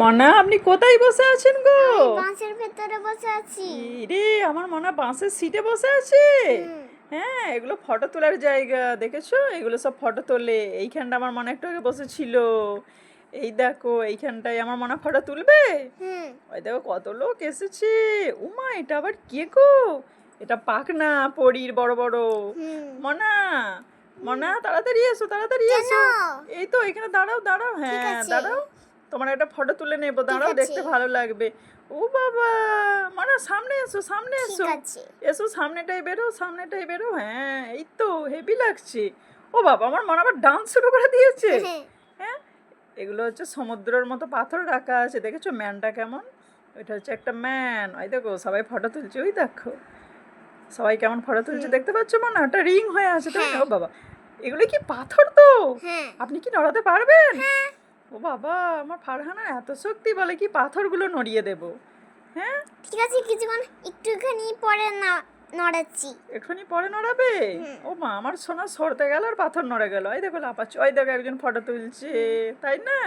মনা আপনি কোথায় বসে আছেন গো? বাঁশের ভেতরে বসে আছি। রে আমার মনা বাসের সিটে বসে আছে? হ্যাঁ এগুলো ফটো তোলার জায়গা দেখেছ? এগুলো সব ফটো তোলে। এইখানটা আমার মনে একটু আগে বসেছিল। এই দেখো এইখানটায় আমার মনে ফটো তুলবে? ওই দেখো কত লোক এসেছে। উমা এটা আবার কে গো? এটা পাকনা পরীর বড় বড়। হুম। মনা মনা তাড়াতাড়ি এসো তাড়াতাড়ি এসো। এই তো এখানে দাঁড়াও দাঁড়াও। হ্যাঁ দাঁড়াও। তোমার একটা ফটো তুলে নেব দাঁড়াও দেখতে ভালো লাগবে। ও বাবা মনা সামনে এসো সামনে এসো। এসো সামনেটাই বেরো সামনেটাই বেরো। হ্যাঁ এই তো হেভি লাগছে। ও বাবা আমার মনে আবার ডান্স শুরু করে দিয়েছে। হ্যাঁ। হ্যাঁ এগুলো হচ্ছে সমুদ্রের মতো পাথর রাখা আছে। দেখেছ ম্যানটা কেমন? ওইটা হচ্ছে একটা ম্যান। ওই দেখো সবাই ফটো তুলছে ওই দেখো। সবাই কেমন ফটো তুলছে দেখতে পাচ্ছ মানে? ওটা রিং হয়ে আছে। তো হ্যাঁ। ও বাবা এগুলো কি পাথর তো? হ্যাঁ। আপনি কি নড়াতে পারবেন? ও বাবা আমার ফারহানা এত শক্তি বলে কি পাথরগুলো নড়িয়ে দেবো? হ্যাঁ? ঠিক আছে কিছুক্ষণ একটুখানি পরে না নড়াচ্ছি। এক্ষুনি পরে নড়াবে? ও মা আমার সোনা সরতে গেল আর পাথর নড়ে গেল। ওই দেখো লাপাচ্ছি ওই দেখো একজন ফটো তুলছে তাই না?